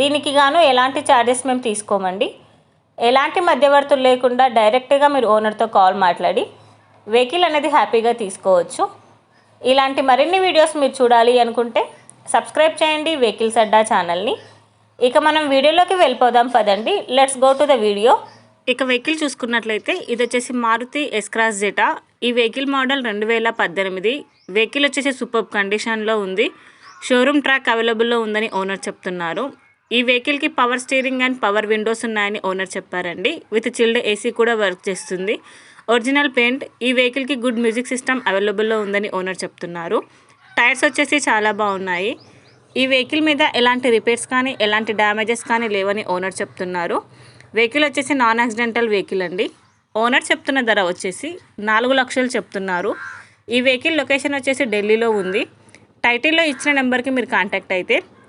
దీనికి గాను ఎలాంటి ఛార్జెస్ మేము తీసుకోమండి. ఎలాంటి మధ్యవర్తులు లేకుండా డైరెక్ట్గా మీరు ఓనర్తో కాల్ మాట్లాడి వెహికల్ అనేది హ్యాపీగా తీసుకోవచ్చు. ఇలాంటి మరిన్ని వీడియోస్ మీరు చూడాలి అనుకుంటే సబ్స్క్రైబ్ చేయండి వెహికల్స్ అడ్డా ఛానల్ని ఇక మనం వీడియోలోకి వెళ్ళిపోదాం పదండి. Let's go to the video ఇక వెహికల్ చూసుకున్నట్లయితే ఇది వచ్చేసి మారుతి ఎస్క్రాస్ జెటా ఈ వెహికల్ మోడల్ రెండు వేల పద్దెనిమిది. వెహికల్ వచ్చేసి సూపర్ కండిషన్లో ఉంది. షోరూమ్ ట్రాక్ అవైలబుల్లో ఉందని ఓనర్ చెప్తున్నారు. ఈ వెహికల్కి power steering and power windows ఉన్నాయని ఓనర్ చెప్పారండి. విత్ చిల్డ్ ఏసీ కూడా వర్క్ చేస్తుంది. ఒరిజినల్ పెయింట్ ఈ వెహికల్కి గుడ్ మ్యూజిక్ సిస్టమ్ అవైలబుల్లో ఉందని ఓనర్ చెప్తున్నారు. టైర్స్ వచ్చేసి చాలా బాగున్నాయి. ఈ వెహికల్ మీద ఎలాంటి రిపేర్స్ కానీ ఎలాంటి డ్యామేజెస్ కానీ లేవని ఓనర్ చెప్తున్నారు. వెహికల్ వచ్చేసి నాన్ యాక్సిడెంటల్ వెహికల్ అండి. ఓనర్ చెప్తున్న ధర వచ్చేసి నాలుగు లక్షలు చెప్తున్నారు. ఈ వెహికల్ లొకేషన్ వచ్చేసి ఢిల్లీలో ఉంది. టైటిల్లో ఇచ్చిన నెంబర్కి మీరు కాంటాక్ట్ అయితే